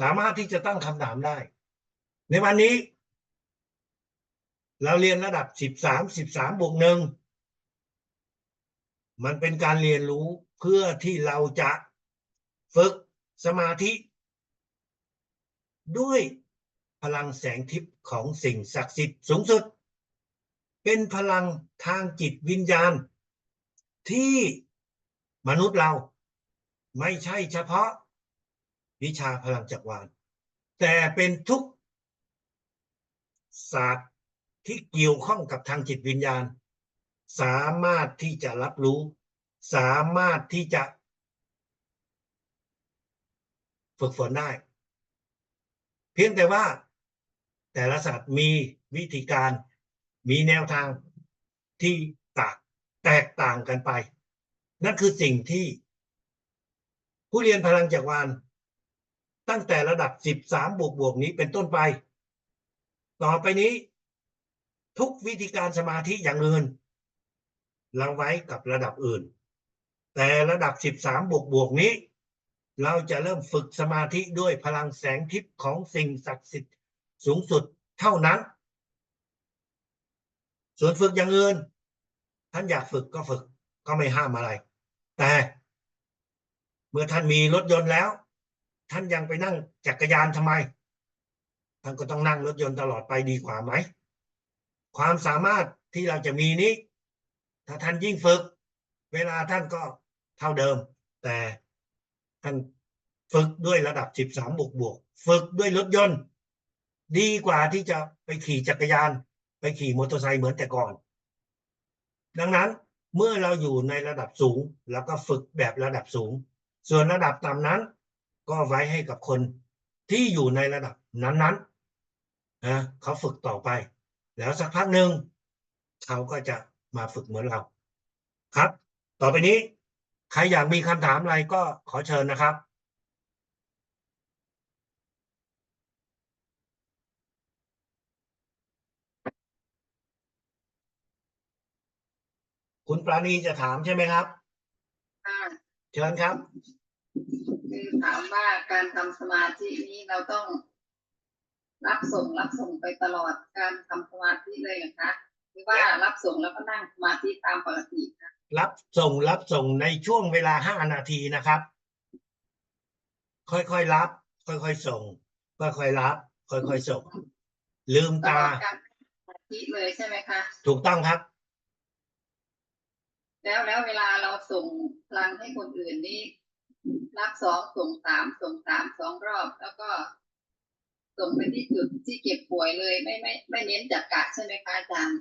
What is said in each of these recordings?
สามารถที่จะตั้งคำถามได้ ในวันนี้ เราเรียนระดับสิบสามสิบสามบวกหนึ่งมันเป็นการเรียนรู้เพื่อที่เราจะฝึกสมาธิ ด้วยพลังแสงทิพย์ของสิ่งศักดิ์สิทธิ์สูงสุด เป็นพลังทางจิตวิญญาณ ที่มนุษย์เราไม่ใช่เฉพาะ วิชาพลังจักรวาล แต่เป็นทุกศาสตร์ที่เกี่ยวข้องกับทางจิตวิญญาณ สามารถที่จะรับรู้ สามารถที่จะ ฝึกฝนได้ เพียงแต่ว่า แต่ละศาสตร์มีวิธีการมีแนวทางที่ตากแตกต่างกันไป นั่นคือสิ่งที่ ผู้เรียนพลังจักรวาล ตั้งแต่ระดับ 13 บวกบวกนี้เป็นต้นไป ต่อไปนี้ ทุกวิธีการสมาธิอย่างอื่นเราไว้กับระดับอื่น แต่ระดับ 13 บวกบวกนี้ เราจะเริ่มฝึกสมาธิด้วยพลังแสงทิพย์ของสิ่งศักดิ์สิทธิ์สูงสุดเท่านั้น ส่วนฝึกอย่างอื่น ท่านอยากฝึกก็ฝึกก็ไม่ห้ามอะไร แต่เมื่อท่านมีรถยนต์แล้ว ท่านยังไปนั่งจักรยานทำไม ท่านก็ต้องนั่งรถยนต์ตลอดไปดีกว่าไหม ความสามารถที่เราจะมีนี้ ถ้าท่านยิ่งฝึก เวลาท่านก็เท่าเดิม แต่ท่านฝึกด้วยระดับ 13 บวกบวก ฝึกด้วยรถยนต์ ดีกว่าที่จะไปขี่จักรยาน ไปขี่มอเตอร์ไซค์เหมือนแต่ก่อน ดังนั้นเมื่อเราอยู่ในระดับสูง แล้วก็ฝึกแบบระดับสูง ส่วนระดับต่ำนั้น ก็ไว้ให้กับคนที่อยู่ในระดับนั้นๆนะเขาฝึกต่อไป แล้วสักพักหนึ่งเขาก็จะมาฝึกเหมือนเรา ครับ ต่อไปนี้ ใครอยากมีคำถามอะไรก็ขอเชิญนะครับคุณปราณีจะถามใช่ไหมครับค่ะเชิญครับ คือถามว่าการทำสมาธินี้เราต้องรับส่งรับส่งไปตลอดการทำสมาธิเลยนะคะหรือว่ารับส่งแล้วก็นั่งสมาธิตามปกติคะรับส่งรับส่งในช่วงเวลาห้านาทีนะครับ ค่อยๆรับ ค่อยๆส่ง ค่อยๆรับ ค่อยๆส่ง ลืมตลตาอดการทำสมาธิเลยใช่ไหมคะถูกต้องครับ แล้วแล้วเวลาเราส่งพลังให้คนอื่นนี่ รับสองส่งสามส่งสามสองรอบ แล้วก็ ส่งไปที่จุดที่เก็บป่วยเลยไม่ไม่ไม่เน้นจัดกะใช่ไหมคะอาจารย์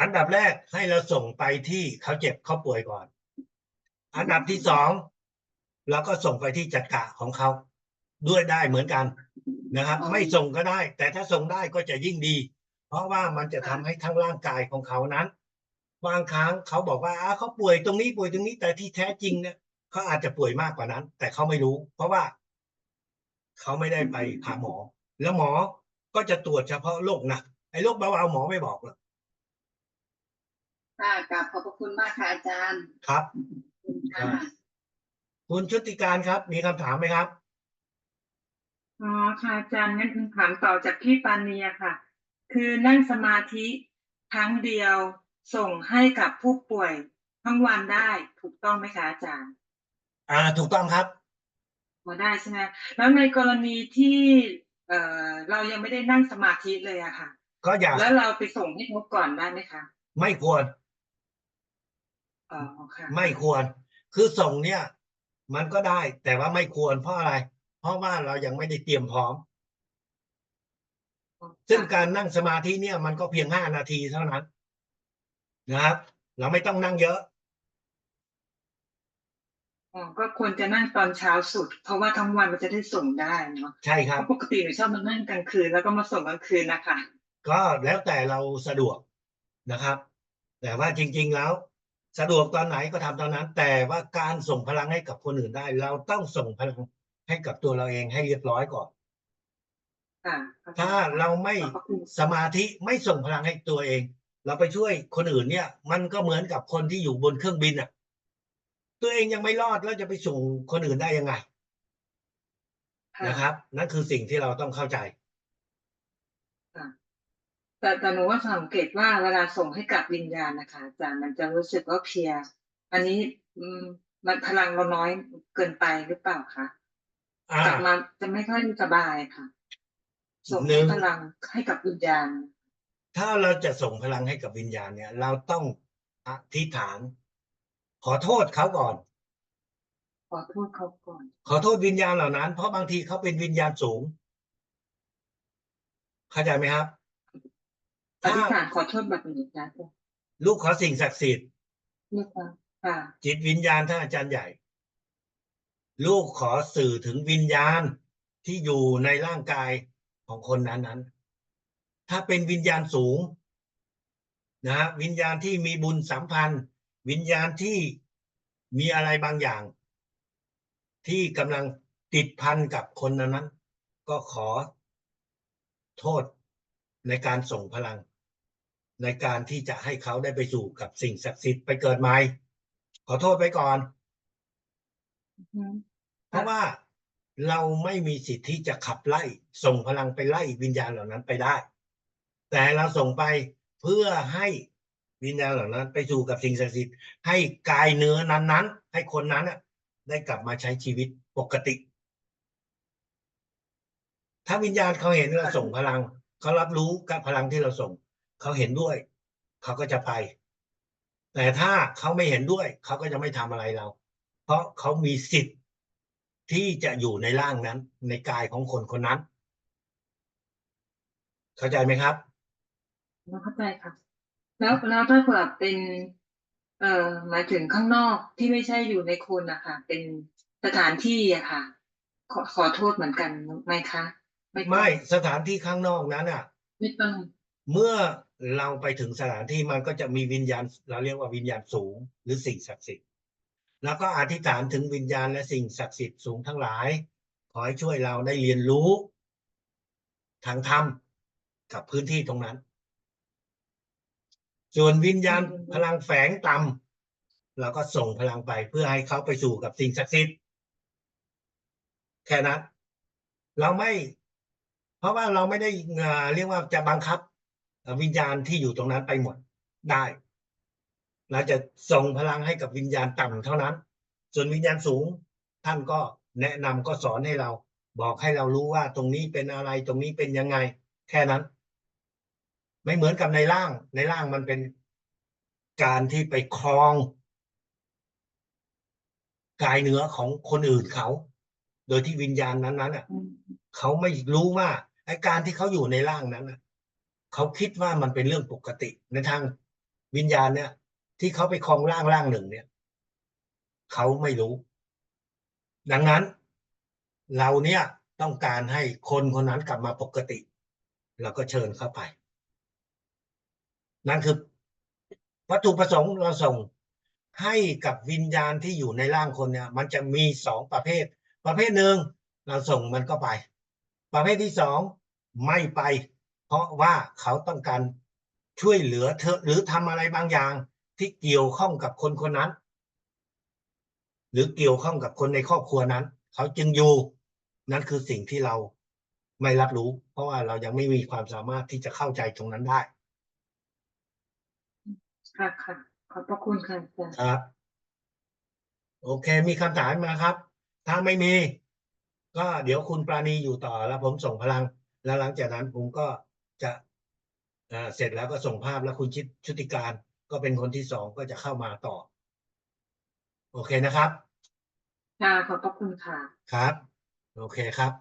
อันดับแรกให้เราส่งไปที่เขาเจ็บเขาป่วยก่อน อันดับที่สองเราก็ส่งไปที่จัดกะของเขาด้วยได้เหมือนกันนะครับอ๋อไม่ส่งก็ได้ แต่ถ้าส่งได้ก็จะยิ่งดี เพราะว่ามันจะทำให้ทั้งร่างกายของเขานั้น บางครั้งเขาบอกว่าอ้าเขาป่วยตรงนี้ป่วยตรงนี้แต่ที่แท้จริงเนี่ย เขาอาจจะป่วยมากกว่านั้น แต่เขาไม่รู้ เพราะว่าเขาไม่ได้ไปหาหมอ แล้วหมอก็จะตรวจเฉพาะโรคหนักไอ้โรคเบาๆหมอไม่บอกหรอกค่ะกราบขอบพระคุณมากค่ะอาจารย์ครับขอบคุณค่ะคุณชุติการครับ มีคำถามไหมครับ อ๋อค่ะอาจารย์งั้นถามต่อจากพี่ปานีอะค่ะ คือนั่งสมาธิครั้งเดียวส่งให้กับผู้ป่วยทั้งวันได้ถูกต้องไหมคะอาจารย์ อ่า ถูกต้องครับ พอได้ใช่ไหมแล้วในกรณีที่เอ่อเรายังไม่ได้นั่งสมาธิเลยอะค่ะ ก็อย่าแล้วเราไปส่งให้เขาก่อนได้ไหมคะไม่ควร อ๋อค่ะไม่ควร คือส่งเนี่ย มันก็ได้ แต่ว่าไม่ควรเพราะอะไร เพราะว่าเรายังไม่ได้เตรียมพร้อม ซึ่งการนั่งสมาธิเนี่ย มันก็เพียงห้านาทีเท่านั้น นะครับ เราไม่ต้องนั่งเยอะ อ๋อก็ควรจะนั่งตอนเช้าสุด เพราะว่าทั้งวันมันจะได้ส่งได้เนาะใช่คเพรับ ราะปกติหนูชอบมานั่งกลางคืนแล้วก็มาส่งกลางคืนนะคะก็แล้วแต่เราสะดวกนะครับ แต่ว่าจริง ๆแล้ว สะดวกตอนไหนก็ทำตอนนั้น แต่ว่าการส่งพลังให้กับคนอื่นได้ เราต้องส่งพลังให้กับตัวเราเองให้เรียบร้อยก่อน ค่ะถ้าเราไม่ขอบพระคุณสมาธิไม่ส่งพลังให้ตัวเอง เราไปช่วยคนอื่นเนี่ย มันก็เหมือนกับคนที่อยู่บนเครื่องบินอะ ตัวเองยังไม่รอดแล้วจะไปส่งคนอื่นได้ยังไงค่ะนะครับ นั่นคือสิ่งที่เราต้องเข้าใจแต่แต่หนูว่าสังเกตว่าเวลาส่งให้กับวิญญาณนะคะอาจารย์มันจะรู้สึกว่าเพลีย อันนี้อืมมันพลังเราน้อยเกินไปหรือเปล่าคะอ่ากลับมาจะไม่ค่อยสบายค่ะ ส่งหนึ่ให้งพลังให้กับวิญญาณ ถ้าเราจะส่งพลังให้กับวิญญาณเนี่ย เราต้องอธิษฐาน ขอโทษเขาก่อน ขอโทษเขาก่อน ขอโทษวิญญาณเหล่านั้น เพราะบางทีเขาเป็นวิญญาณสูง เข้าใจไหมครับอธิษฐานขอโทษแบบนี้นะจ๊ะลูกขอสิ่งศักดิ์สิทธิ์ลูกค่ะค่ะ จิตวิญญาณท่านอาจารย์ใหญ่ ลูกขอสื่อถึงวิญญาณที่อยู่ในร่างกายของคนนั้นนั้นๆถ้าเป็นวิญญาณสูงนะฮะวิญญาณที่มีบุญสัมพันธ์ วิญญาณที่มีอะไรบางอย่าง ที่กำลังติดพันกับคนนั้นนั้น ก็ขอโทษในการส่งพลัง ในการที่จะให้เขาได้ไปสู่กับสิ่งศักดิ์สิทธิ์ไปเกิดใหม่ขอโทษไปก่อน เพราะว่าเราไม่มีสิทธิ์ที่จะขับไล่ ส่งพลังไปไล่วิญญาณเหล่านั้นไปได้ แต่เราส่งไปเพื่อให้ วิญญาณเหล่านั้น ไปสู่กับสิ่งศักดิ์สิทธิ์ให้กายเนื้อนั้นๆ ให้คนนั้นน่ะได้กลับมาใช้ชีวิตปกติ ถ้าวิญญาณเขาเห็นเราส่งพลัง เขารับรู้กับพลังที่เราส่ง เขาเห็นด้วย เขาก็จะไป แต่ถ้าเขาไม่เห็นด้วย เขาก็จะไม่ทำอะไรเรา เพราะเขามีสิทธิ์ที่จะอยู่ในร่างนั้น ในกายของคนคนนั้น เข้าใจไหมครับเราเข้าใจค่ะ แล้วแล้วถ้าเผื่อเป็น เอ่อหมายถึงข้างนอกที่ไม่ใช่อยู่ในคนนะคะเป็นสถานที่อะค่ะ ขอขอโทษเหมือนกันไหมคะต้องไม่สถานที่ข้างนอกนั้นอะ ไม่ต้องเมื่อเราไปถึงสถานที่มันก็จะมีวิญญาณ เราเรียกว่าวิญญาณสูงหรือสิ่งศักดิ์สิทธิ์แล้วก็อธิษฐานถึงวิญญาณและสิ่งศักดิ์สิทธิ์สูงทั้งหลาย ขอให้ช่วยเราได้เรียนรู้ทางธรรมกับพื้นที่ตรงนั้น ส่วนวิญญาณพลังแฝงต่ำเราก็ส่งพลังไปเพื่อให้เขาไปสู่กับสิ่งศักดิ์สิทธิ์แค่นั้นเราไม่ เพราะว่าเราไม่ได้เรียกว่าจะบังคับ วิญญาณที่อยู่ตรงนั้นไปหมดได้ เราจะส่งพลังให้กับวิญญาณต่ำเท่านั้น ส่วนวิญญาณสูง ท่านก็แนะนำก็สอนให้เรา บอกให้เรารู้ว่าตรงนี้เป็นอะไรตรงนี้เป็นยังไง แค่นั้น ไม่เหมือนกับในร่าง ในร่างมันเป็นการที่ไปครองกายเนื้อของคนอื่นเขา โดยที่วิญญาณนั้นๆน่ะเขาไม่รู้ว่าไอ้การที่เขาอยู่ในร่างนั้นน่ะเขาคิดว่ามันเป็นเรื่องปกติในทางวิญญาณเนี่ย ที่เขาไปครองร่างร่างหนึ่งเนี่ยเขาไม่รู้ ดังนั้น เราเนี่ยต้องการให้คนคนนั้นกลับมาปกติ เราก็เชิญเข้าไป นั่นคือวัตถุประสงค์เราส่งให้กับวิญญาณที่อยู่ในร่างคนเนี่ย มันจะมีสองประเภท ประเภทหนึ่งเราส่งมันก็ไป ประเภทที่สองไม่ไป เพราะว่าเขาต้องการช่วยเหลือเธอหรือทำอะไรบางอย่างที่เกี่ยวข้องกับคนคนนั้น หรือเกี่ยวข้องกับคนในครอบครัวนั้น เขาจึงอยู่นั่นคือสิ่งที่เราไม่รับรู้ เพราะว่าเรายังไม่มีความสามารถที่จะเข้าใจตรงนั้นได้ ค่ะค่ะขอบพระคุณค่ะอาจารย์ครับ โอเค มีคำถามมาครับ ถ้าไม่มี ก็เดี๋ยวคุณปราณีอยู่ต่อแล้วผมส่งพลัง แล้วหลังจากนั้นผมก็จะเอ่อเสร็จแล้วก็ส่งภาพแล้วคุณชิดชุติการ ก็เป็นคนที่สองก็จะเข้ามาต่อ โอเคนะครับ ค่ะขอบพระคุณค่ะ ครับ โอเคครับ